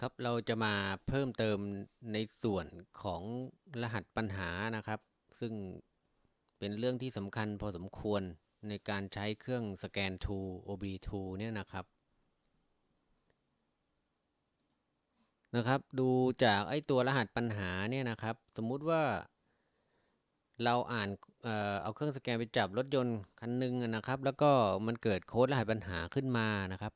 ครับเราจะมาเพิ่มเติมในส่วนของรหัสปัญหานะครับ ซึ่งเป็นเรื่องที่สำคัญพอสมควรในการใช้เครื่องสแกน to OBD2 เนี่ยนะครับนะครับ ดูจากไอ้ตัวรหัสปัญหาเนี่ยนะครับ สมมุติว่า เราอ่านเออเอาเครื่องสแกนไปจับรถยนต์คันหนึ่งนะครับ แล้วก็มันเกิดโค้ดรหัสปัญหาขึ้นมานะครับ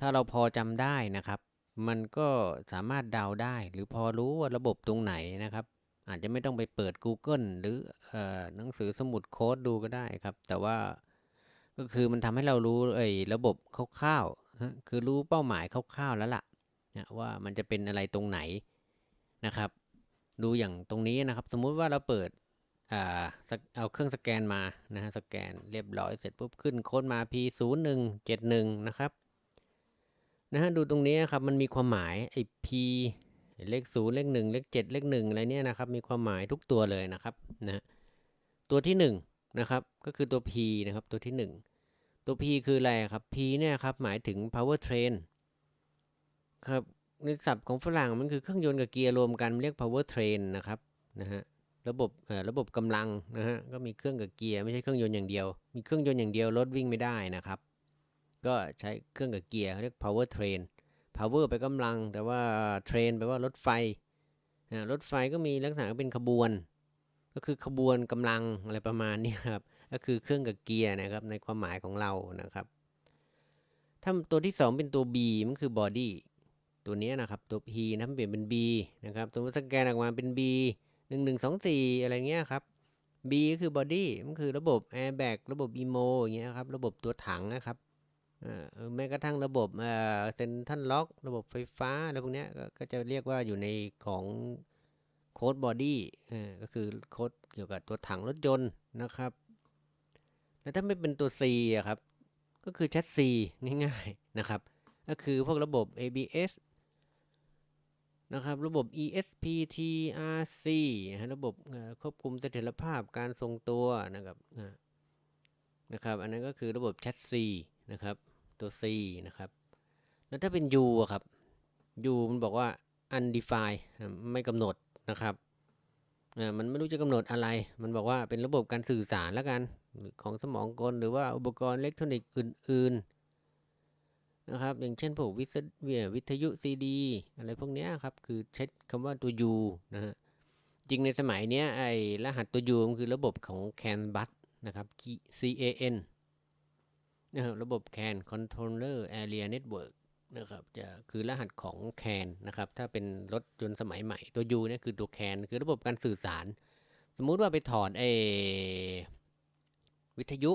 ถ้าเราพอจำได้นะครับ มันก็สามารถเดาได้ หรือพอรู้ว่าระบบตรงไหนนะครับ อาจจะไม่ต้องไปเปิด Google หรืออหนังสือสมุดโค้ดดูก็ได้ครับ แต่ว่าก็คือมันทำให้เรารู้ไอ้ระบบคร่าวๆคือรู้เป้าหมายคร่าวๆแล้วล่ะนะว่ามันจะเป็นอะไรตรงไหนนะครับ ดูอย่างตรงนี้นะครับ สมมุติว่าเราเปิดเอาเครื่องสแกนมานะฮะสแกนเรียบร้อยเสร็จปุ๊บขึ้นโค้ดมา p 0 1 7 1 นะครับ นะฮะดูตรงนี้ครับมันมีความหมายไอ้ p เลข0เลข1เลข7เลข1อะไรเนี่ยนะครับมีความหมายทุกตัวเลยนะครับนะตัวที่1นะครับก็คือตัว p นะครับตัวที่ 1 ตัว p คืออะไรครับ p เนี่ยครับหมายถึง power train ครับในศัพท์ของฝรั่งมันคือเครื่องยนต์กับเกียร์รวมกันเรียก power train นะครับนะฮะระบบเอ่อระบบกำลังนะฮะก็มีเครื่องกับเกียร์ไม่ใช่เครื่องยนต์อย่างเดียว มีเครื่องยนต์อย่างเดียวรถวิ่งไม่ได้นะครับ ก็ใช้เครื่องกับเกียร์เรียก power train power ไปกำลัง แต่ว่า train แปลว่ารถไฟรถไฟก็มีลักษณะเป็นขบวน ก็คือขบวนกำลังอะไรประมาณนี้ครับ ก็คือเครื่องกับเกียร์นะครับในความหมายของเรานะครับ ถ้าตัวที่ 2 เป็นตัว B มันคือ body ตัวนี้นะครับตัว P นะเปลี่ยนเป็น B นะครับสมมติสแกนออกมาเป็น B 1 1 2 4 อะไรเงี้ยครับ B ก็คือ body มันคือระบบ airbag ระบบ emo อย่างเงี้ยครับ ระบบตัวถังนะครับ แม้กระทั่งระบบเอ่อเซนทันล็อก ระบบไฟฟ้าอะไรพวกนี้ก็จะเรียกว่าอยู่ในของโค้ดบอดี้ก็คือโค้ดเกี่ยวกับตัวถังรถยนต์นะครับ แล้วถ้าไม่เป็นตัว C อะครับ ก็คือแชสซีง่ายๆนะครับ ก็คือพวกระบบ ABS นะครับ ระบบ ESP TRC ระบบควบคุมเสถียรภาพการทรงตัวนะครับนะครับ อันนั้นก็คือระบบแชสซีนะครับ ตัว C นะครับ แล้วถ้าเป็น U ครับ U มันบอกว่า undefined ไม่กำหนดนะครับอ่ามันไม่รู้จะกำหนดอะไร มันบอกว่าเป็นระบบการสื่อสารแล้วกันของสมองกลหรือว่าอุปกรณ์อิเล็กทรอนิกส์อื่น ๆ นะครับ อย่างเช่นพวกวิทยุวิทยุซีดีอะไรพวกนี้ครับ คือใช้คำว่าตัว U นะฮะ จริงในสมัยนี้ไอ้รหัสตัว U มันคือระบบของ CAN bus นะครับ C A N นะครับระบบ CAN Controller Area Network นะครับจะคือรหัสของ CAN นะครับถ้าเป็นรถยนต์สมัยใหม่ตัว U เนี่ยคือตัว CAN คือระบบการสื่อสาร สมมุติว่าไปถอดไอ้วิทยุ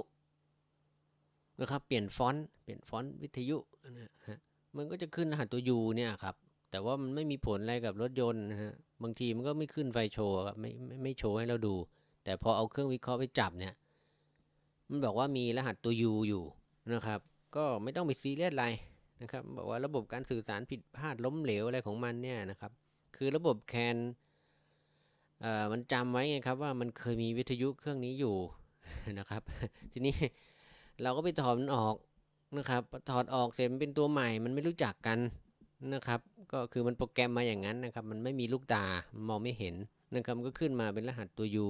นะครับเปลี่ยนฟอนต์เปลี่ยนฟอนต์วิทยุนะฮะมันก็จะขึ้นรหัสตัว U เนี่ยครับแต่ว่ามันไม่มีผลอะไรกับรถยนต์นะฮะบางทีมันก็ไม่ขึ้นไฟโชว์ครับไม่ไม่ไม่โชว์ให้เราดู แต่พอเอาเครื่องวิเคราะห์ไปจับเนี่ยมันบอกว่ามีรหัสตัว U อยู่ นะครับ ก็ไม่ต้องไปซีเรียสอะไรนะครับบอกว่าระบบการสื่อสารผิดพลาดล้มเหลวอะไรของมันเนี่ยนะครับ คือระบบแคนเอ่อมันจำไว้ไงครับว่ามันเคยมีวิทยุเครื่องนี้อยู่นะครับ ทีนี้เราก็ไปถอดมันออกนะครับถอดออกเสร็จมันเป็นตัวใหม่ มันไม่รู้จักกันนะครับ ก็คือมันโปรแกรมมาอย่างนั้นนะครับ มันไม่มีลูกตามองไม่เห็นนะครับมันก็ขึ้นมาเป็นรหัสตัว U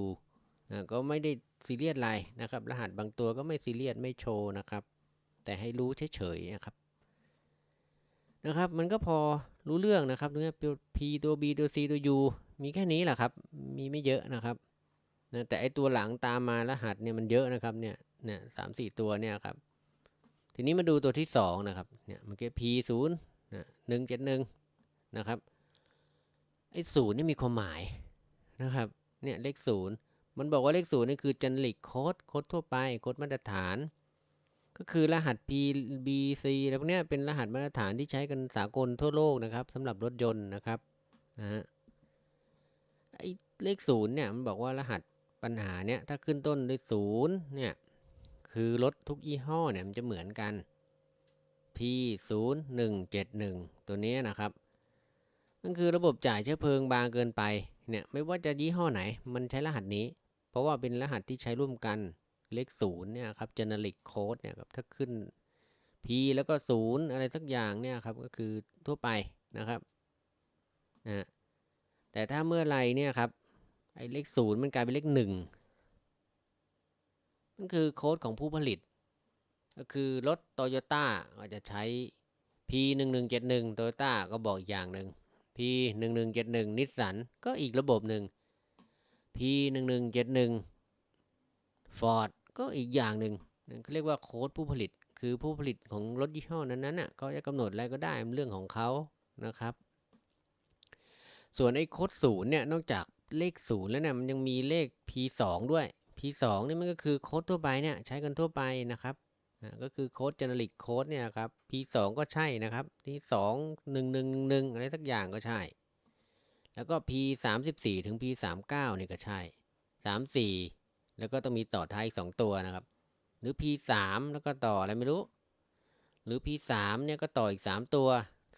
อ่าก็ไม่ได้ซีเรียสอะไรนะครับ รหัสบางตัวก็ไม่ซีเรียสไม่โชว์นะครับ แต่ให้รู้เฉยๆนะครับนะครับ มันก็พอรู้เรื่องนะครับตรงนี้ P ตัว B ตัว C ตัว U มีแค่นี้แหละครับ มีไม่เยอะนะครับนะแต่ไอตัวหลังตามมารหัสเนี่ยมันเยอะนะครับเนี่ยเนี่ยสามสี่ตัวเนี่ยครับ ทีนี้มาดูตัวที่สองนะครับเนี่ยเมื่อกี้ P ศูนย์นะหนึ่งเจ็ดหนึ่งนะครับไอศูนย์นี่มีความหมายนะครับเนี่ยเลขศูนย์มันบอกว่าเลขศูนย์นี่คือ generic code โค้ดทั่วไปโค้ดมาตรฐาน ก็คือรหัส P B C แล้วพวกนี้เป็นรหัสมาตรฐานที่ใช้กันสากลทั่วโลกนะครับสำหรับรถยนต์นะครับนะฮะไอเลขศูนย์เนี่ยมันบอกว่ารหัสปัญหาเนี่ยถ้าขึ้นต้นด้วยศูนย์เนี่ยคือรถทุกยี่ห้อเนี่ยมันจะเหมือนกัน P 0 1 7 1 ตัวนี้นะครับมันคือระบบจ่ายเชื้อเพลิงบางเกินไปเนี่ยไม่ว่าจะยี่ห้อไหน มันใช้รหัสนี้ เพราะว่าเป็นรหัสที่ใช้ร่วมกัน เลขศูนย์เนี่ยครับ generic code เนี่ยครับถ้าขึ้น P แล้วก็ศูนย์อะไรสักอย่างเนี่ยครับก็คือทั่วไปนะครับนะแต่ถ้าเมื่อไรเนี่ยครับไอ้เลขศูนย์มันกลายเป็นเลขหนึ่งนั่นคือโค้ดของผู้ผลิต ก็คือรถโตโยต้าก็จะใช้ P 1 1 7 1โตโยต้าก็บอกอีกอย่างหนึ่ง P 1 1 7 1นิสสันก็อีกระบบหนึ่ง P 1 1 7 1 Ford ก็อีกอย่างหนึ่งเขาเรียกว่าโค้ดผู้ผลิต คือผู้ผลิตของรถยี่ห้อนั้นๆน่ะเขาจะกำหนดอะไรก็ได้เป็นเรื่องของเขานะครับ ส่วนไอ้โค้ดศูนย์เนี่ยนอกจากเลขศูนย์แล้วเนี่ยมันยังมีเลข P2 ด้วย P2 นี่มันก็คือโค้ดทั่วไปเนี่ยใช้กันทั่วไปนะครับก็คือโค้ด generic โค้ดเนี่ยครับ P2 ก็ใช่นะครับที่2 1 1 1อะไรสักอย่างก็ใช่ แล้วก็ P 3 4 ถึง P 3 9 นี่ก็ใช่ 3 4 แล้วก็ต้องมีต่อท้ายอีก2ตัวนะครับ หรือ P 3แล้วก็ต่ออะไรไม่รู้ หรือ P 3เนี่ยก็ต่ออีก3ตัว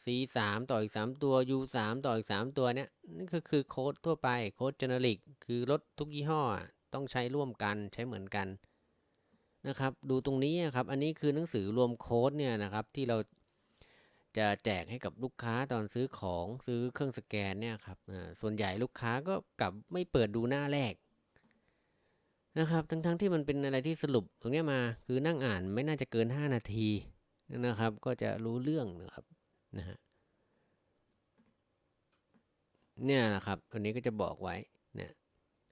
C 3ต่ออีก3ตัว U 3ต่ออีก3ตัวเนี่ยนี่ก็คือโค้ดทั่วไปโค้ด generic คือรถทุกยี่ห้อต้องใช้ร่วมกันใช้เหมือนกันนะครับ ดูตรงนี้ครับ อันนี้คือหนังสือรวมโค้ดเนี่ยนะครับที่เราจะแจกให้กับลูกค้าตอนซื้อของซื้อเครื่องสแกนเนี่ยครับส่วนใหญ่ลูกค้าก็กลับไม่เปิดดูหน้าแรก นะครับ ทั้งๆทที่มันเป็นอะไรที่สรุปตรงนี้มา คือนั่งอ่านไม่น่าจะเกิน 5 นาทีนะครับ ก็จะรู้เรื่องนะครับนะฮะเนี่ยนะครับอันนี้ก็จะบอกไว้เนี่ย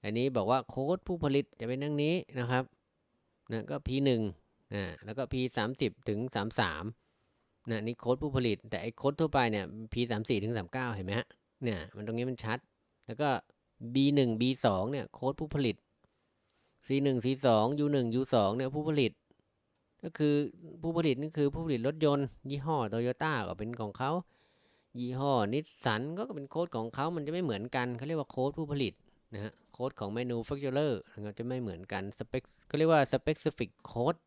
อันนี้บอกว่าโค้ดผู้ผลิตจะเป็นดังนี้นะครับนะก็ P1 อ่าแล้วก็ P30 ถึง 33นะนี่โค้ดผู้ผลิต แต่ไอ้โค้ดทั่วไปเนี่ย P34 ถึง 39 เห็นไหมฮะเนี่ยมันตรงนี้มันชัด แล้วก็ B1 B2 เนี่ยโค้ดผู้ผลิต C1 C2 U1 U2 เนี่ยผู้ผลิต ก็คือผู้ผลิตนี่คือผู้ผลิตรถยนต์ ยี่ห้อโตโยต้าก็เป็นของเขา ยี่ห้อนิสสันก็เป็นโค้ดของเขามันจะไม่เหมือนกันเขาเรียกว่าโค้ดผู้ผลิตนะฮะโค้ดของ manufacturer นะครับจะไม่เหมือนกัน spec ก็เรียกว่า specific code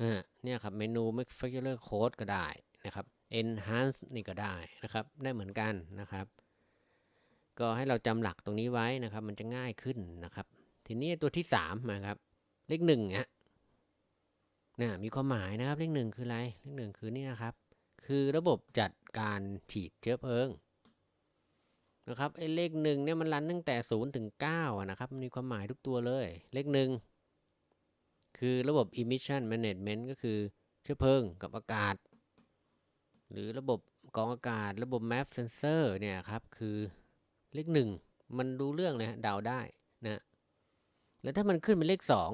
อ่าเนี่ยครับ manufacturer code ก็ได้นะครับ enhance นี่ก็ได้นะครับ ได้เหมือนกันนะครับ ก็ให้เราจำหลักตรงนี้ไว้นะครับ มันจะง่ายขึ้นนะครับ ทีนี้ตัวที่สามมาครับ เลขหนึ่งฮะนะมีความหมายนะครับเลขหนึ่งคืออะไรเลขหนึ่งคือนี่นะครับ คือระบบจัดการฉีดเชื้อเพลิงนะครับไอ้เลขหนึ่งเนี่ยมันรันตั้งแต่ศูนย์ถึงเก้านะครับมันมีความหมายทุกตัวเลย เลขหนึ่งคือระบบ emission management ก็คือเชื้อเพลิงกับอากาศ หรือระบบกองอากาศ ระบบ map sensor เนี่ยครับ คือเลขหนึ่งมันรู้เรื่องเลยเดาได้นะ แล้วถ้ามันขึ้นเป็นเลขสอง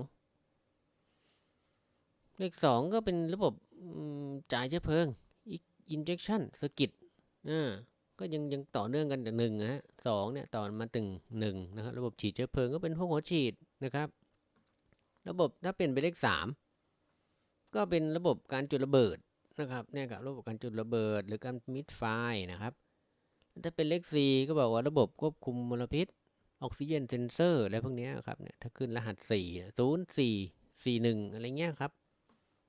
เลขสองก็เป็นระบบจ่ายเชื้อเพลิง injection circuit อ่าก็ยังยังต่อเนื่องกันจากหนึ่งนะฮะสองเนี่ยต่อมาถึงหนึ่งนะครับระบบฉีดเชื้อเพลิงก็เป็นพวกหัวฉีดนะครับ ระบบถ้าเปลี่ยนไปเลขสามก็เป็นระบบการจุดระเบิดนะครับเนี่ยครับระบบการจุดระเบิด หรือการมิดไฟนะครับ ถ้าเป็นเลข C ก็บอกว่าระบบควบคุมมลพิษ ออกซิเจนเซนเซอร์อะไรพวกนี้ครับเนี่ยถ้าขึ้นรหัส4 0 4 4 1 อะไรเงี้ยครับ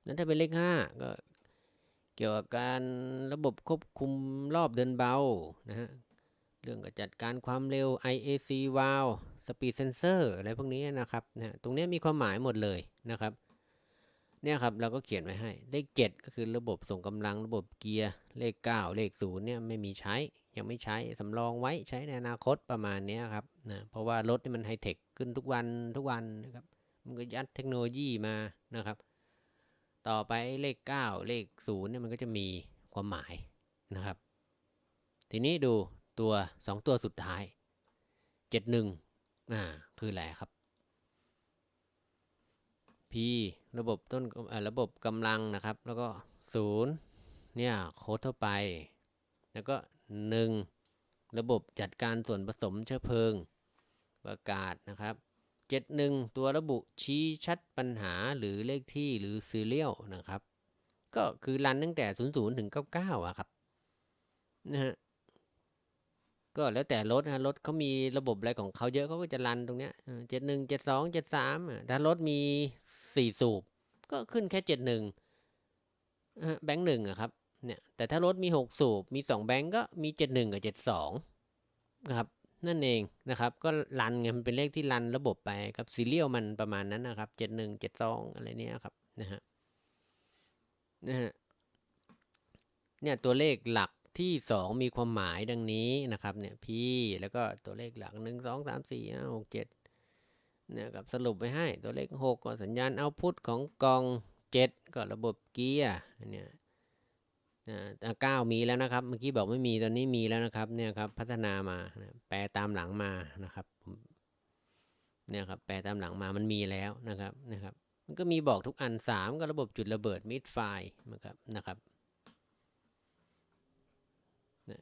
แล้วถ้าเป็นเลข 5 ก็เกี่ยวกับการระบบควบคุมรอบเดินเบานะฮะเรื่องการจัดการความเร็ว IAC valve speed sensor อะไรพวกนี้นะครับนะตรงนี้มีความหมายหมดเลยนะครับเนี่ยครับเราก็เขียนไว้ให้เลข 7 ก็คือระบบส่งกำลังระบบเกียร์เลข 9 เลข0เนี่ยไม่มีใช้ ยังไม่ใช้สำรองไว้ใช้ในอนาคตประมาณนี้ครับนะเพราะว่ารถนี่มันไฮเทคขึ้นทุกวันทุกวันนะครับมันก็ยัดเทคโนโลยีมานะครับ ต่อไปเลข 9 เลข0เนี่ยมันก็จะมีความหมายนะครับ ทีนี้ดูตัว 2 ตัวสุดท้าย 71อ่าคืออะไรครับ P ระบบต้นระบบกำลังนะครับ แล้วก็ 0 เนี่ยโค้ดทั่วไป แล้วก็ 1 ระบบจัดการส่วนผสมเชื้อเพลิง ประกาศนะครับ 71 ตัวระบุชี้ชัดปัญหาหรือเลขที่หรือ serial นะครับ ก็คือรันตั้งแต่ 00 ถึง 99อะครับนะฮะก็แล้วแต่รถนะรถเขามีระบบอะไรของเขาเยอะเขาก็จะรันตรงเนี้ยเจ็ดหนึ่งเจ็ดสองเจ็ดสามถ้ารถมีสี่สูบ ก็ขึ้นแค่เจ็ดหนึ่งแบงค์หนึ่งอะครับ เนี่ยแต่ถ้ารถมีหกสูบมีสองแบงค์ก็มีเจ็ดหนึ่งกับเจ็ดสองนะครับนั่นเองนะครับก็รันไงมันเป็นเลขที่รันระบบไปครับซีเรียลมันประมาณนั้นนะครับเจ็ดหนึ่งเจ็ดสองอะไรเนี้ยครับนะฮะนะฮะเนี่ยตัวเลขหลักที่สองมีความหมายดังนี้นะครับเนี่ย p แล้วก็ตัวเลขหลักหนึ่งสองสามสี่ห้าหกเจ็ดนะครับสรุปไปให้ตัวเลขหกก็สัญญาณเอาพุทของกองเจ็ดก็ระบบเกียร์เนี่ย เก้ามีแล้วนะครับ เมื่อกี้บอกไม่มีตอนนี้มีแล้วนะครับ เนี่ยครับพัฒนามานะแปลตามหลังมานะครับเนี่ยครับแปลตามหลังมามันมีแล้วนะครับนะครับ มันก็มีบอกทุกอันสามก็ระบบจุดระเบิดมิดไฟนะครับนะครับ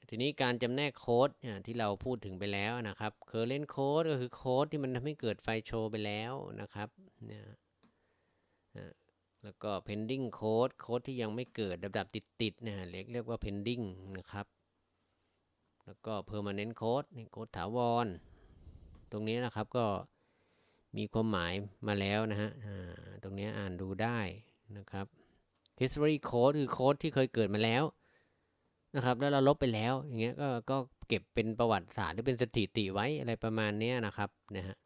ทีนี้การจำแนกโค้ดเนี่ยที่เราพูดถึงไปแล้วนะครับ current code ก็คือโค้ดที่มันทำให้เกิดไฟโชว์ไปแล้วนะครับเนี่ย แล้วก็ pending code โค้ดที่ยังไม่เกิดระดับติดๆนะฮะเรียกเรียกว่า pending นะครับ แล้วก็ permanent code นี่โค้ดถาวร ตรงนี้นะครับก็มีความหมายมาแล้วนะฮะตรงนี้อ่านดูได้นะครับ history code คือโค้ดที่เคยเกิดมาแล้วนะครับ แล้วเราลบไปแล้ว อย่างเงี้ยก็ก็เก็บเป็นประวัติศาสตร์หรือเป็นสถิติไว้อะไรประมาณนี้นะครับนะฮะ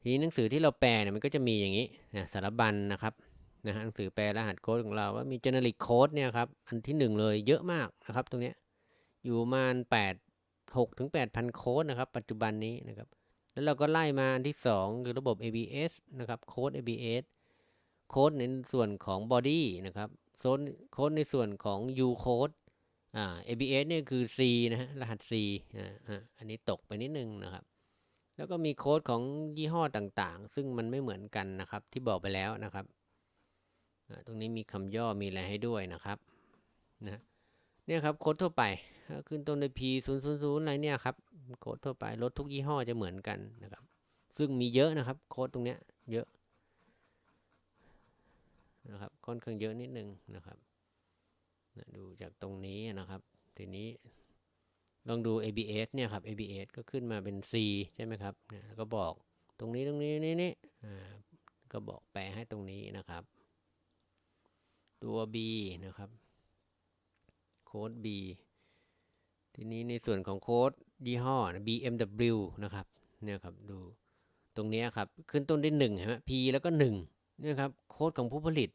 ทีนี้หนังสือที่เราแปลเนี่ยมันก็จะมีอย่างนี้นะสารบัญนะครับ นะฮะหนังสือแปลรหัสโค้ดของเราว่ามี generic code เนี่ยครับ อันที่หนึ่งเลยเยอะมากนะครับตรงนี้อยู่ประมาณ8 6ถึง8,000 โค้ดนะครับ ปัจจุบันนี้นะครับ แล้วเราก็ไล่มาอันที่ 2 คือระบบ ABS นะครับโค้ด ABS โค้ดในส่วนของ body นะครับโซนโค้ดในส่วนของ U code อ่า ABS เนี่ยคือ C นะฮะรหัส C อ่าอันนี้ตกไปนิดนึงนะครับแล้วก็มีโค้ดของยี่ห้อต่างๆ ซึ่งมันไม่เหมือนกันนะครับ ที่บอกไปแล้วนะครับ ตรงนี้มีคำย่อมีอะไรให้ด้วยนะครับนะเนี่ยครับโค้ดทั่วไปขึ้นต้นด้วย P 0 0 0อะไรเนี่ยครับโค้ดทั่วไปรถทุกยี่ห้อจะเหมือนกันนะครับ ซึ่งมีเยอะนะครับโค้ดตรงเนี้ยเยอะนะครับค่อนข้างเยอะนิดนึงนะครับนะดูจากตรงนี้นะครับ ทีนี้ลองดู ABS เนี่ยครับ ABS ก็ขึ้นมาเป็น C ใช่ไหมครับเนี่ยก็บอกตรงนี้ตรงนี้นี่นี่ก็บอกแปลให้ตรงนี้นะครับ ตัว B นะครับ โค้ด B ทีนี้ในส่วนของโค้ดยี่ห้อ BMW นะครับเนี่ยครับดูตรงนี้ครับ ขึ้นต้นด้วย1เห็นไหม P แล้วก็1เนี่ยครับโค้ดของผู้ผลิต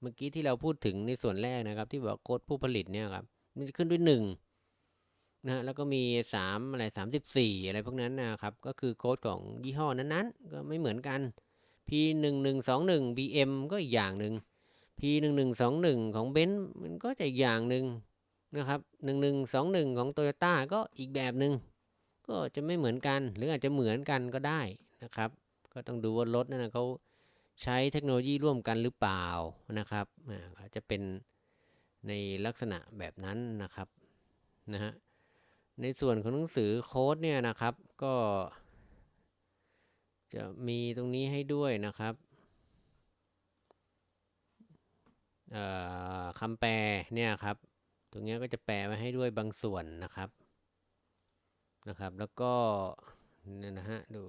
เมื่อกี้ที่เราพูดถึงในส่วนแรกนะครับ ที่บอกโค้ดผู้ผลิตเนี่ยครับมันจะขึ้นด้วย1นะฮะแล้วก็มี 3 อะไร 34 อะไรพวกนั้นนะครับ ก็คือโค้ดของยี่ห้อนั้นๆ ก็ไม่เหมือนกัน P 1 1 2 1 BM ก็อีกอย่างหนึ่ง P 1 1 2 1 ของเบนซ์มันก็จะอีกอย่างหนึ่งนะครับหนึ่งหนึ่งสองหนึ่งของโตโยต้าก็อีกแบบหนึ่งก็จะไม่เหมือนกัน หรืออาจจะเหมือนกันก็ได้นะครับ ก็ต้องดูว่ารถนั่นนะเขาใช้เทคโนโลยีร่วมกันหรือเปล่านะครับอาจจะเป็นในลักษณะแบบนั้นนะครับนะฮะในส่วนของหนังสือโค้ดเนี่ยนะครับก็ จะมีตรงนี้ให้ด้วยนะครับ คำแปลเนี่ยครับตรงนี้ก็จะแปลไว้ให้ด้วยบางส่วนนะครับนะครับ แล้วก็นี่นะฮะดู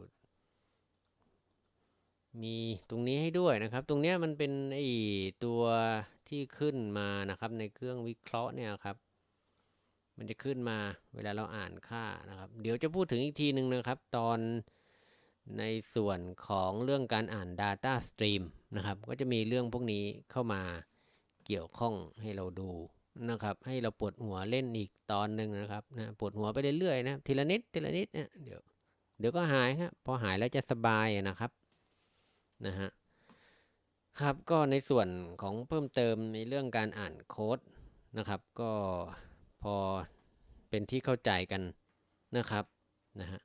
มีตรงนี้ให้ด้วยนะครับ ตรงนี้มันเป็นไอตัวที่ขึ้นมานะครับ ในเครื่องวิเคราะห์เนี่ยครับ มันจะขึ้นมาเวลาเราอ่านค่านะครับ เดี๋ยวจะพูดถึงอีกทีหนึ่งนะครับ ตอนในส่วนของเรื่องการอ่าน Data Stream นะครับ ก็จะมีเรื่องพวกนี้เข้ามา เกี่ยวข้องให้เราดูนะครับ ให้เราปวดหัวเล่นอีกตอนหนึ่งนะครับนะปวดหัวไปเรื่อยๆนะทีละนิดทีละนิดนะเดี๋ยวเดี๋ยวก็หายครับพอหายแล้วจะสบายนะครับนะฮะครับก็ในส่วนของเพิ่มเติมในเรื่องการอ่านโค้ดนะครับ ก็พอเป็นที่เข้าใจกันนะครับนะฮะ